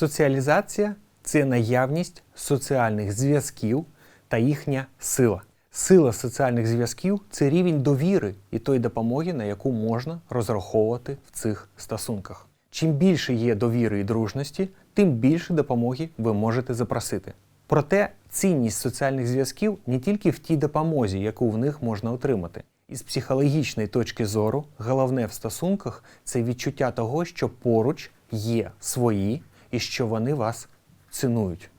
Соціалізація це наявність соціальних зв'язків та їхня сила. Сила соціальних зв'язків це рівень довіри і тої допомоги, на яку можна розраховувати в цих стосунках. Чим більше є довіри і дружності, тим більше допомоги ви можете запросити. Проте цінність соціальних зв'язків не тільки в тій допомозі, яку в них можна отримати. Із психологічної точки зору, головне в стосунках це відчуття того, що поруч є свої і що вони вас цінують.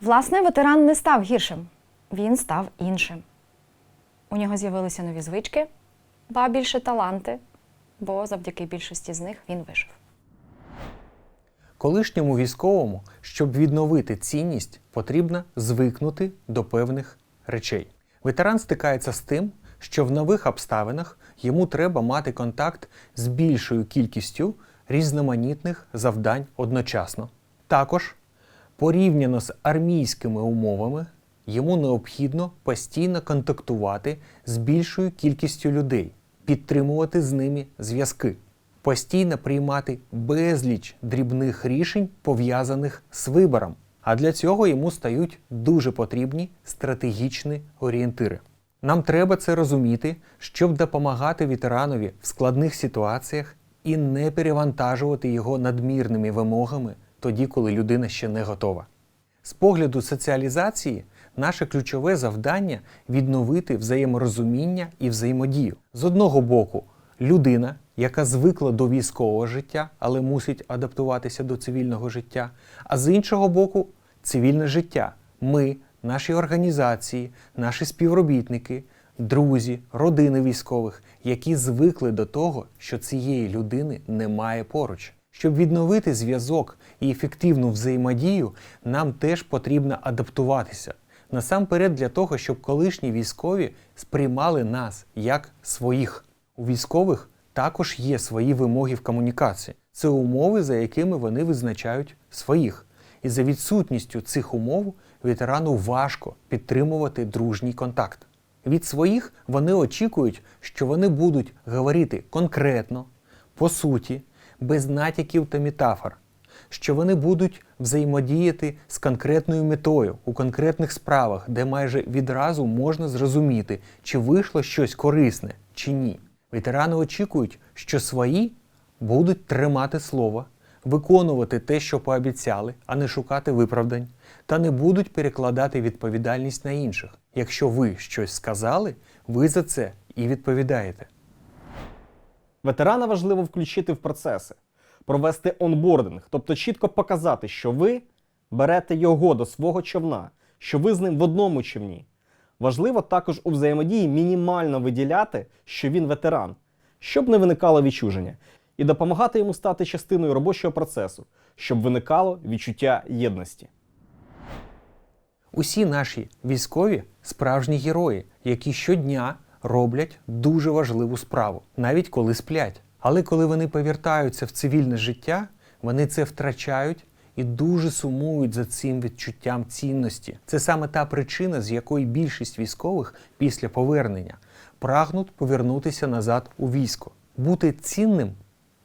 Власне, ветеран не став гіршим, він став іншим. У нього з'явилися нові звички, ба більше таланти, бо завдяки більшості з них він вижив. Колишньому військовому, щоб відновити цінність, потрібно звикнути до певних речей. Ветеран стикається з тим, що в нових обставинах йому треба мати контакт з більшою кількістю різноманітних завдань одночасно. Також, порівняно з армійськими умовами, йому необхідно постійно контактувати з більшою кількістю людей, підтримувати з ними зв'язки постійно приймати безліч дрібних рішень, пов'язаних з вибором. А для цього йому стають дуже потрібні стратегічні орієнтири. Нам треба це розуміти, щоб допомагати ветеранові в складних ситуаціях і не перевантажувати його надмірними вимогами тоді, коли людина ще не готова. З погляду соціалізації, наше ключове завдання відновити взаєморозуміння і взаємодію. З одного боку, людина, яка звикла до військового життя, але мусить адаптуватися до цивільного життя, а з іншого боку, цивільне життя. Ми, наші організації, наші співробітники, друзі, родини військових, які звикли до того, що цієї людини немає поруч. Щоб відновити зв'язок і ефективну взаємодію, нам теж потрібно адаптуватися. Насамперед для того, щоб колишні військові сприймали нас як своїх. У військових також є свої вимоги в комунікації. Це умови, за якими вони визначають своїх. І за відсутністю цих умов ветерану важко підтримувати дружній контакт. Від своїх вони очікують, що вони будуть говорити конкретно, по суті, без натяків та метафор, що вони будуть взаємодіяти з конкретною метою у конкретних справах, де майже відразу можна зрозуміти, чи вийшло щось корисне чи ні. Ветерани очікують, що свої будуть тримати слово, виконувати те, що пообіцяли, а не шукати виправдань, та не будуть перекладати відповідальність на інших. Якщо ви щось сказали, ви за це і відповідаєте. Ветерана важливо включити в процеси, провести онбординг, тобто чітко показати, що ви берете його до свого човна, що ви з ним в одному човні. Важливо також у взаємодії мінімально виділяти, що він ветеран, щоб не виникало відчуження, і допомагати йому стати частиною робочого процесу, щоб виникало відчуття єдності. Усі наші військові справжні герої, які щодня роблять дуже важливу справу, навіть коли сплять. Але коли вони повертаються в цивільне життя, вони це втрачають і дуже сумують за цим відчуттям цінності. Це саме та причина, з якої більшість військових після повернення прагнуть повернутися назад у військо. Бути цінним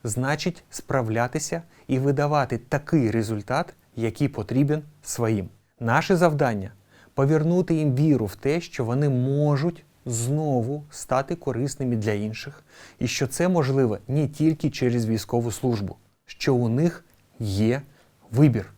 значить справлятися і видавати такий результат, який потрібен своїм. Наше завдання повернути їм віру в те, що вони можуть знову стати корисними для інших, і що це можливо не тільки через військову службу, що у них є вибір.